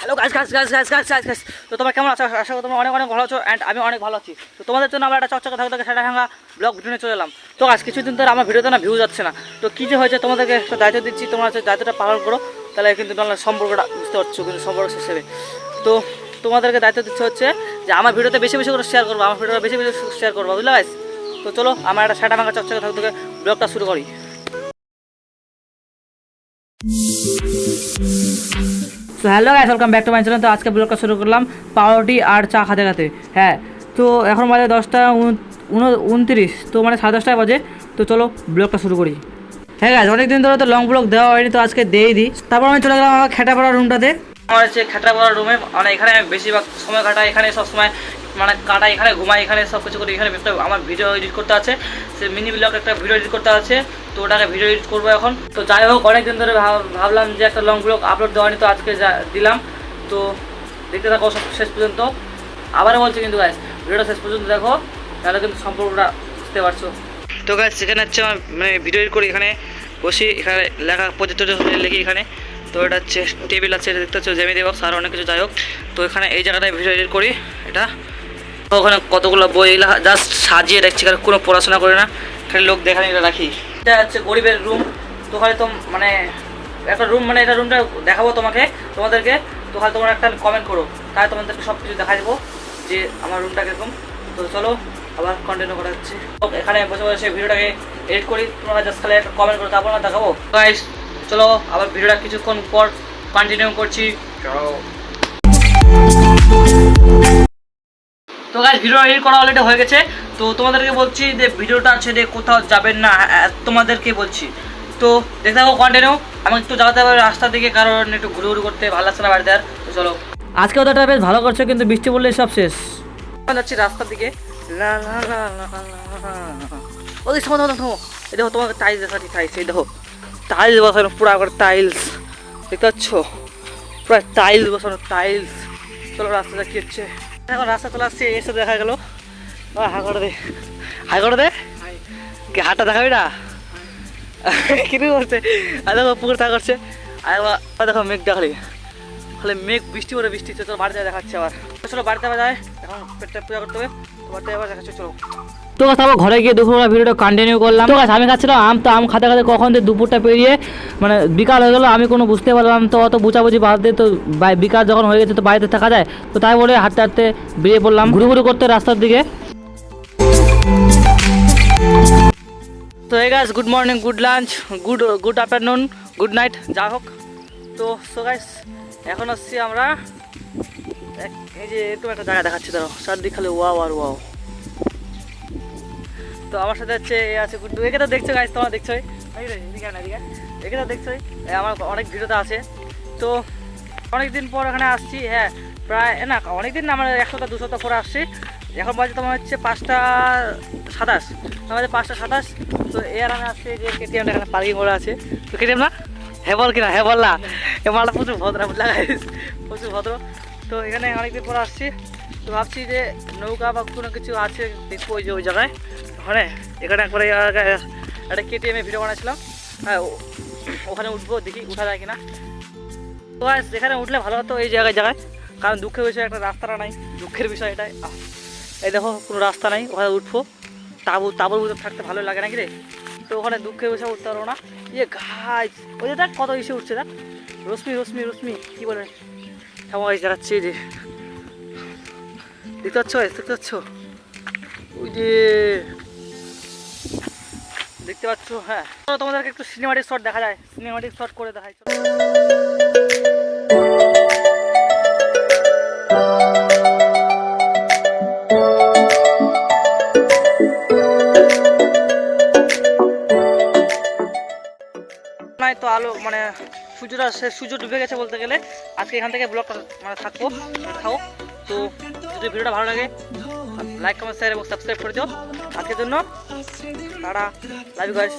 Hello গাছ গাছ গাছ গাছ গাছ গাছ গাছ তো তোমরা কেমন আছো? আশা করি তোমরা অনেক অনেক ভালো আছো অ্যান্ড আমি অনেক ভালো আছি। তো তোমাদের জন্য আমরা একটা চকচকে থাকতে সেটা ভাঙা ব্লগ ভিডিও চলে এলাম। তো আজ কিছুদিন ধরে আমার ভিডিওতে না ভিউ যাচ্ছে না। তো কী যে হয়েছে তোমাদেরকে একটা দায়িত্ব দিচ্ছি, তোমরা হচ্ছে দায়িত্বটা পালন করো। তাহলে কিন্তু তোমার সম্পর্কটা বুঝতে পারছ, কিন্তু সম্পর্ক হিসেবে তো তোমাদেরকে দায়িত্ব দিচ্ছে হচ্ছে যে আমার ভিডিওতে বেশি বেশি করে শেয়ার করব, আমার ভিডিওটা বেশি বেশি শেয়ার করব, বুঝলে গাইস তো চলো, আমার একটা সেটা ভাঙা চকচকে থাকতে ব্লগটা শুরু করি। তো hello guys welcome back to my channel তো আজকে ব্লগটা শুরু করলাম পাউরুটি আর চা খাতে খাতে। হ্যাঁ তো এখন বাজে দশটা উন- উন- উনত্রিশ, তো মানে সাড়ে দশটায় বাজে। তো চলো ব্লগটা শুরু করি। হ্যাঁ গাইস অনেক দিন ধরে তো লং ব্লগ দেওয়া হয়নি, তো আজকে দিয়ে দিই তারপর আমি চলে গেলাম আমার খেটাপাড়া রুমটাতে আমার হচ্ছে খেটাপাড়া রুমে মানে এখানে আমি বেশিরভাগ সময় কাটাই, এখানে সব সময় মানে কাটাই, এখানে ঘুমাই, এখানে সব কিছু করি, এখানে আমার ভিডিও এডিট করতে আছে। সে মিনি ব্লগ একটা ভিডিও এডিট করতে আছে। তো ওটাকে ভিডিও এডিট করব এখন। তো যাই হোক, অনেকদিন ধরে ভাব- ভাবলাম যে একটা লং ব্লগ আপলোড দেওয়া হয়নি, তো আজকে দিলাম। তো দেখতে থাকো সব শেষ পর্যন্ত। আবারও বলছি কিন্তু গাইস ভিডিওটা শেষ পর্যন্ত দেখো, তাহলে কিন্তু সম্পর্কটা বুঝতে পারছ। তো গাইস সেখানে হচ্ছে আমার মানে ভিডিও এডিট করি এখানে, বসি, এখানে লেখা প্রজেক্ট লিখি এখানে। তো এটা হচ্ছে টেবিল আছে, এটা দেখতে হচ্ছে জ্যামিতি বক্স আর অনেক কিছু, যাই হোক। তো এখানে এই জায়গাটায় ভিডিও এডিট করি, এটা। ওখানে কতগুলো বই জাস্ট সাজিয়ে রাখছি কারণ কোনো পড়াশোনা করি না। খালি লোক দেখানি এটা রাখি। এটা হচ্ছে গরিবের রুম তো খালি তো মানে একটা রুম মানে এটা রুমটা দেখাবো তোমাকে, তোমাদেরকে, তো খালি তোমরা একটা কমেন্ট করো। তাহলে তোমাদেরকে সব কিছু দেখা দেবো, যে আমার রুমটা কীরকম। তো চলো, আবার কন্টিনিউ করা হচ্ছে এখানে বসে বসে ভিডিওটাকে এডিট করি, তোমরা জাস্ট খালি একটা কমেন্ট করো, তারপর দেখাবো। গাইস চলো, আবার ভিডিওটা কিছুক্ষণ পর কন্টিনিউ করছি। চলো তো গাইস ভিডিও এডিট করা অলরেডি হয়ে গেছে। তো তোমাদেরকে বলছি যে ভিডিওটা ছেড়ে কোথাও যাবেন না তোমাদেরকে বলছি। তো দেখতে থাকো কন্টিনিউ আমি একটু যাওয়াতে হবে রাস্তার দিকে কারণ একটু ঘুরে ঘুরে করতে ভালো লাগছে না বাড়িতে আর। তো চলো। আজকে ওটা বেশ ভালো করছে কিন্তু বৃষ্টি পড়লে সব শেষ। যাচ্ছি রাস্তার দিকে। লা লা লা লা লা লা। থামো থামো থামো। এই দেখো তোমাকে টাইলস দেখাচ্ছি টাইলস এই দেখো। টাইলস বসানো পুরো করে টাইলস দেখতে পাচ্ছ? পুরো টাইলস বসানো টাইলস চলো রাস্তাটা কি হচ্ছে এখন রাস্তা চলে আসছে এসে দেখা গেল। হা করে দে। করে দে? কি হাতটা দেখাবি না? কিনে করছে আর দেখো পুকুর থা করছে। আর দেখো মেঘ দেখালি। খালি মেঘ বৃষ্টি করে বৃষ্টি। চলো বাড়িতে দেখাচ্ছে আবার। চলো বাড়িতে আবার যায়। এখন পেটটা পূজা করতে হবে। বাড়িতে আবার দেখাচ্ছে চলো। তো আবার ঘরে গিয়ে দুপুরবেলা ভিডিওটা কন্টিনিউ করলাম। তো আমি খাচ্ছিলাম আম, তো আম খাতে খাতে কখন দিয়ে দুপুরটা পেরিয়ে মানে বিকাল হয়ে গেলো, আমি কোনো বুঝতে পারলাম তো অত বুঝাবুঝি বাদ দিয়ে তো বিকাল যখন হয়ে গেছে তো বাড়িতে থাকা যায়। তো তাই বলে হাঁটতে হাঁটতে বেরিয়ে পড়লাম। ঘুরে ঘুরে করতে রাস্তার দিকে। তো এই গাছ good morning good lunch good good afternoon good night যা হোক। তো সো গাইস এখন আসছি আমরা এই যে, একটু একটা জায়গা দেখাচ্ছি ধরো চারদিক খালি ওয়াও আর ওয়াও তো আমার সাথে হচ্ছে এ আছে গুড্ডু একে তো দেখছ গাইস তোমরা আয়। একে তো দেখছোই আমার অনেক ভিডিওতে আছে। তো অনেক দিন পর এখানে আসছি হ্যাঁ প্রায়, না অনেক দিন না আমরা এক সপ্তাহ, দু সপ্তাহ পরে আসছি। এখন বাজে তোমার হচ্ছে পাঁচটা সাতাশ। আমাদের পাঁচটা সাতাশ। তো এর আমি আসছি যে কেটিএমটা এখানে পার্কিং করা আছে। তো কেটিএম না? হ্যাঁ বল কিনা হ্যাঁ বল না। এ মালটা প্রচুর ভদ্র প্রচুর ভদ্র। তো এখানে অনেকদিন পর আসছি। তো ভাবছি যে নৌকা বা কোনো কিছু আছে, দেখব ওই যে ওই জায়গায়। ওখানে এখানে একবারে একটা কেটিএমে ভিডিও বানাচ্ছিলাম হ্যাঁ ওখানে উঠবো দেখি উঠা যায় কিনা। তো guys, এখানে উঠলে ভালো হতো এই জায়গায় জায়গায়। কারণ দুঃখের বিষয় একটা রাস্তাটা নাই দুঃখের বিষয় এটাই। এই দেখো কোনো রাস্তা নাই ওখানে উঠবো। তাবু তাবুর ভিতর থাকতে ভালো লাগে নাকি রে? তো ওখানে দুঃখের বিষয় উঠতে পারব না। ইয়ে গাছ ওই যে দেখ কত ইসে উঠছে দেখ। রশ্মি রশ্মি রশ্মি কী বলে? কেমন গাছ দেখাচ্ছি যে। দেখতে পাচ্ছ? দেখতে পাচ্ছ? ওই যে দেখতে পাচ্ছ হ্যাঁ। তো তোমাদেরকে একটু সিনেমাটিক শট দেখা যায়। সিনেমাটিক শট করে। নাই তো আলো মানে সূর্যটা সে সূর্য ডুবে গেছে বলতে গেলে, আজকে এখান থেকে ব্লগটা মানে থাকব থাকো তো যদি ভিডিওটা ভালো লাগে লাইক কমেন্ট শেয়ার এবং সাবস্ক্রাইব করে দিও। আজকের জন্য। তারা লাভ গাইস